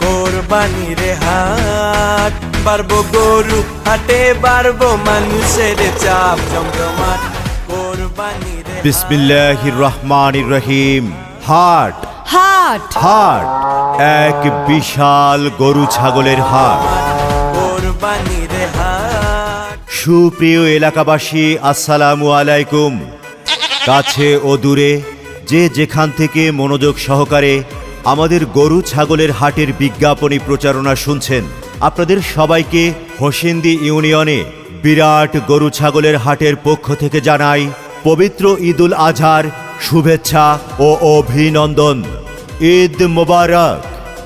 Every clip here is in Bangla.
কোরবানি রে হাট। বাড়বো গরু হাটে বাড়বো মানুষের চাপ। জমজমাট কোরবানি রে বিসমিল্লাহির রহমানির রহিম। হাট। হাট। হাট। এক বিশাল গরু ছাগলের হাট। কোরবানি রে হাট। সুপ্রিয় এলাকাবাসী আসসালামু আলাইকুম। কাছে ও দূরে যে যেখান থেকে মনোযোগ সহকারে আমাদের গরু ছাগলের হাটের বিজ্ঞাপনী প্রচারণা শুনছেন আপনাদের সবাইকে হোসেন্দি ইউনিয়নে বিরাট গরু ছাগলের হাটের পক্ষ থেকে জানাই পবিত্র ঈদুল আজহার শুভেচ্ছা ও অভিনন্দন। ঈদ মোবারক।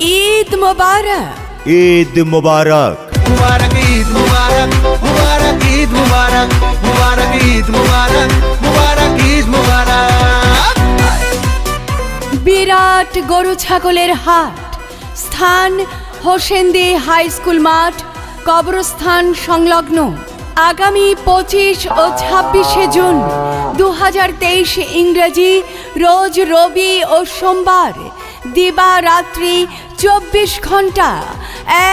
ঈদ মোবারক। ঈদ মোবারক। মুবারক ঈদ মুবারক মুবারক ঈদ মুবারক মুবারক ঈদ মুবারক মুবারক ঈদ মুবারক। বিরাট গরু ছাগলের হাট। স্থান হোসেন্দি হাই স্কুল মাঠ কবরস্থান সংলগ্ন। আগামী পঁচিশ ও ছাব্বিশে জুন দু ইংরেজি রোজ রবি ও সোমবার দিবা রাত্রি চব্বিশ ঘণ্টা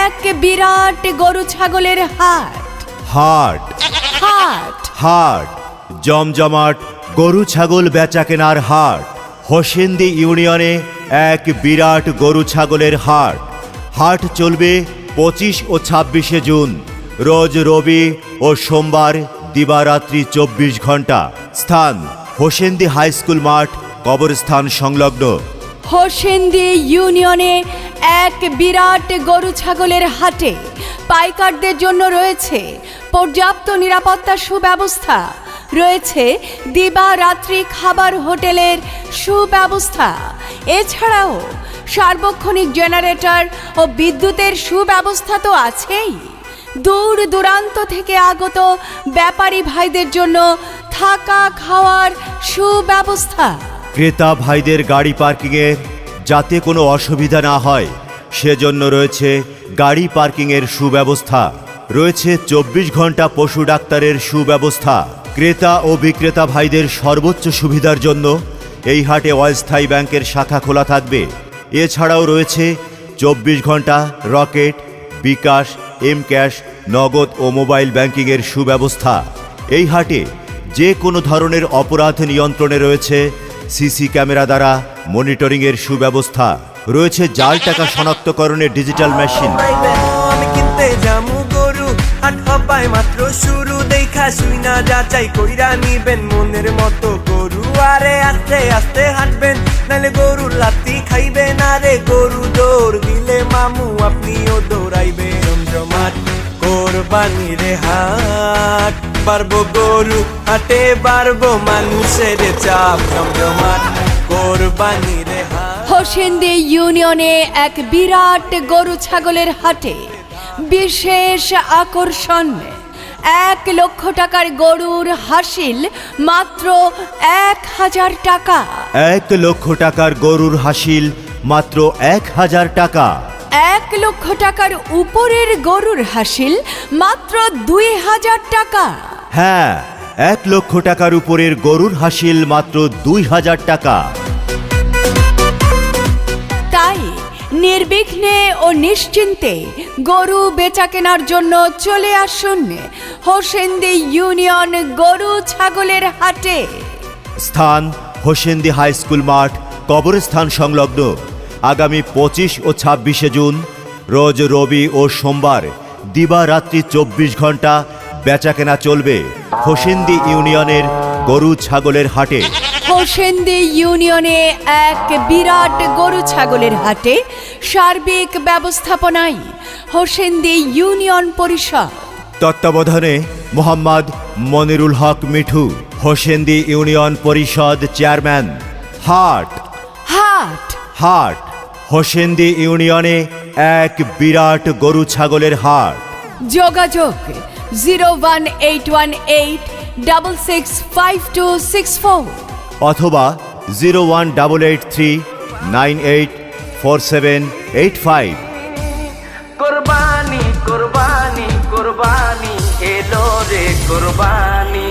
এক বিরাট গরু ছাগলের হাট। হাট। হাট। হাট। জমজমাট গরু ছাগল বেচা কেনার হাট। হোসেন্দি ইউনিয়নে এক বিরাট গরু ছাগলের হাট। হাট চলবে পঁচিশ ও ছাব্বিশে জুন। রোজ রবি ও সোমবার দিবারাত্রি চব্বিশ ঘণ্টা। স্থান হোসেন্দি হাই স্কুল মাঠ, কবরস্থান সংলগ্ন। হোসেন্দি ইউনিয়নে এক বিরাট গরু ছাগলের হাটে পাইকারদের জন্য রয়েছে পর্যাপ্ত নিরাপত্তা সুব্যবস্থা। রয়েছে দিবা রাত্রি খাবার হোটেলের সুব্যবস্থা। এছাড়াও সার্বক্ষণিক জেনারেটর ও বিদ্যুতের সুব্যবস্থা তো আছেই। দূর দূরান্ত থেকে আগত ব্যাপারী ভাইদের জন্য থাকা খাওয়ার সুব্যবস্থা। ক্রেতা ভাইদের গাড়ি পার্কিংয়ের যাতে কোনো অসুবিধা না হয়, সেজন্য রয়েছে গাড়ি পার্কিংয়ের সুব্যবস্থা। রয়েছে চব্বিশ ঘণ্টা পশু ডাক্তারের সুব্যবস্থা। ক্রেতা ও বিক্রেতা ভাইদের সর্বোচ্চ সুবিধার জন্য এই হাটে অস্থায়ী ব্যাংকের শাখা খোলা থাকবে। এছাড়াও রয়েছে চব্বিশ ঘণ্টা রকেট, বিকাশ এম ক্যাশ নগদ ও মোবাইল ব্যাংকিংয়ের সুব্যবস্থা। এই হাটে যে কোনো ধরনের অপরাধ নিয়ন্ত্রণে রয়েছে সিসি ক্যামেরা দ্বারা মনিটরিংয়ের সুব্যবস্থা। রয়েছে জাল টাকা শনাক্তকরণের ডিজিটাল মেশিন হবাই মাত্র শুরু, দেখা যাচাই কইরা নিবেন মনের মতো গরু। আরে আস্তে আস্তে হাঁটবেন নালে লাত্তি খাইবেন। আরে গরু দৌড় দিলে মামু, আপনিও দৌড়াইবে জমজমাট কোরবানি রে হাট, পারব গরু হাটে, পারব মানুষের চাপ। জমজমাট কোরবানি রে হাট। হোসেন্দি ইউনিয়নে এক বিরাট গরু ছাগলের হাটে বিশেষ আকর্ষণ এক লক্ষ টাকার গরুর হাসিল মাত্র এক হাজার টাকা। এক লক্ষ টাকার গরুর হাসিল মাত্র এক হাজার টাকা। এক লক্ষ টাকার উপরের গরুর হাসিল মাত্র দুই হাজার টাকা। হ্যাঁ এক লক্ষ টাকার উপরের গরুর হাসিল মাত্র দুই হাজার টাকা। নির্বিঘ্নে ও নিশ্চিন্তে গরু বেচা কেনার জন্য চলে আসুন হোসেন্দি ইউনিয়ন গরু ছাগলের হাটে। স্থান হোসেন্দি হাই স্কুল মাঠ, কবরস্থান সংলগ্ন। আগামী পঁচিশ ও ছাব্বিশে জুন, রোজ রবি ও সোমবার দিবারাত্রি চব্বিশ ঘণ্টা বেচাকেনা চলবে হোসেন্দি ইউনিয়নের গরু ছাগলের হাটে। হোসেন্দি ইউনিয়নে এক বিরাট গরু ছাগলের হাটে সার্বিক ব্যবস্থাপনায় হোসেন্দি ইউনিয়ন পরিষদ। তত্ত্বাবধানে মোহাম্মদ মনিরুল হক মিঠু হোসেন্দি ইউনিয়ন পরিষদ চেয়ারম্যান। হাট। হাট। হাট। হোসেন্দি ইউনিয়নে এক বিরাট গরু ছাগলের হাট। যোগাযোগ zero one eight one eight double six five two six four. অথবা zero one double eight three nine eight four seven eight five. কোরবানি কোরবানি কোরবানি, এলো রে কোরবানি।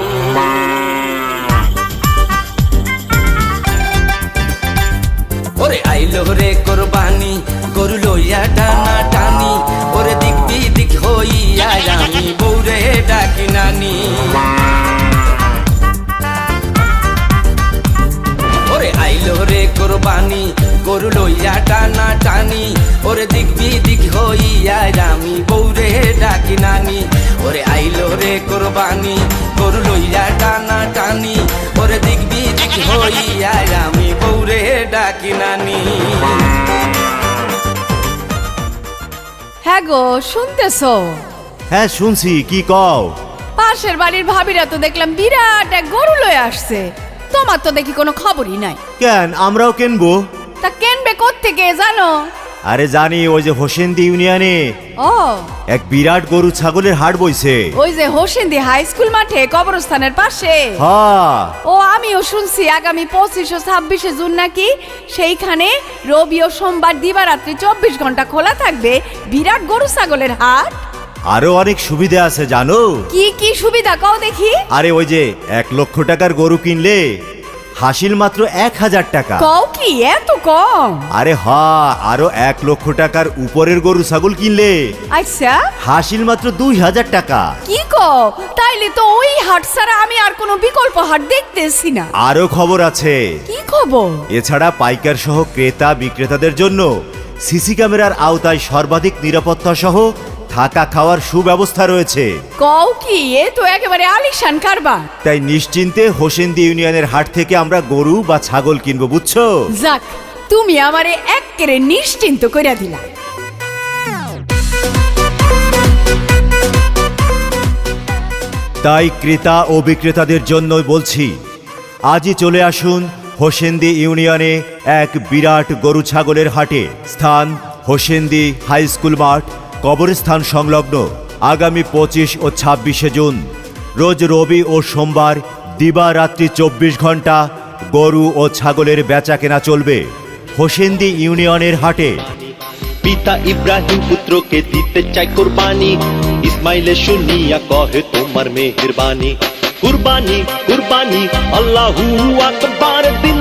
ওরে আইলো রে কোরবানি, গরু লইয়া টানা টানি, ওরে দিক দিক হইয়া আমি গো শুনতেছো? হ্যাঁ শুনছি কি কও? পাশের বাড়ির ভাবিরা তো দেখলাম বিরাট এক গরু লয়ে আসছে। তোমার তো দেখি কোনো খবরই নাই। কেন আমরাও কেনবো? তা কেনবে কোত্থেকে জানো? আরে জানি ওই যে হোসেন্দি ইউনিয়নে ও। এক বিরাট গরু ছাগলের হাট বইছে। ওই যে হোসেন্দি হাই স্কুল মাঠে কবরস্থানের পাশে। হ্যাঁ। ও আমিও শুনছি আগামী পঁচিশ ও ছাব্বিশে জুন নাকি সেইখানে রবি ও সোমবার দিবারাত্রি চব্বিশ ঘণ্টা খোলা থাকবে বিরাট গরু ছাগলের হাট। আরও অনেক সুবিধা আছে জানো? কি কি সুবিধা? কও দেখি। আরে ওই যে এক লক্ষ টাকার গরু কিনলে হাসিল মাত্র এক হাজার টাকা। কও কি এত কম? আরে হা আরও এক লক্ষ টাকার উপরের গরু ছাগল কিনলে। আচ্ছা। হাসিল মাত্র দুই হাজার টাকা। কি কও? তাইলে তো ওই হাট ছাড়া আমি আর কোনো বিকল্প হাট দেখতেছি না। আরও খবর আছে। কি খবর? এছাড়া পাইকার সহ ক্রেতা বিক্রেতাদের জন্য সিসি ক্যামেরার আওতায় সর্বাধিক নিরাপত্তা সহ থাকা খাওয়ার সুব্যবস্থা রয়েছে। কও কি এ তো একেবারে আলিশান কারবার। তাই নিশ্চিন্তে হোসেন্দি ইউনিয়নের হাট থেকে আমরা গরু বা ছাগল কিনবো বুঝছ? যাক তুমি আমারে এক্কেরে নিশ্চিন্ত কইরা দিলা। তাই ক্রেতা ও বিক্রেতাদের জন্য বলছি আজই চলে আসুন হোসেন্দি ইউনিয়নে এক বিরাট গরু ছাগলের হাটে। স্থান হোসেন্দি হাই স্কুল মাঠ। কবরস্থান সংলগ্ন আগামী পঁচিশ ও ছাব্বিশে জুন, রোজ রবি ও সোমবার দিবারাত্রি চব্বিশ ঘণ্টা গরু ও ছাগলের বেচা কেনা চলবে। হোসেন্দি ইউনিয়নের হাটে। পিতা ইব্রাহিম পুত্রকে দিতে চাই কোরবানি। ইসমাইলে শুনিয়া কহে, তোমার মেহেরবানি। কুরবানি কুরবানি, আল্লাহু আকবার দিন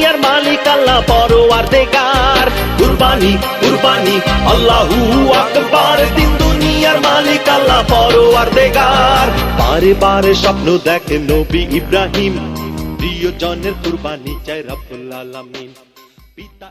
দুনিয়ার মালিক আল্লাহ পরোয়ার দেগার কুরবানি কুরবানি, আল্লাহু আকবার। দিন দুনিয়ার মালিক আল্লাহ পরোয়ার দেগার বারে বারে স্বপ্ন দেখে নবী ইব্রাহিম। প্রিয় জনের কুরবানি চাই রব্বুল আলামিন। পিতা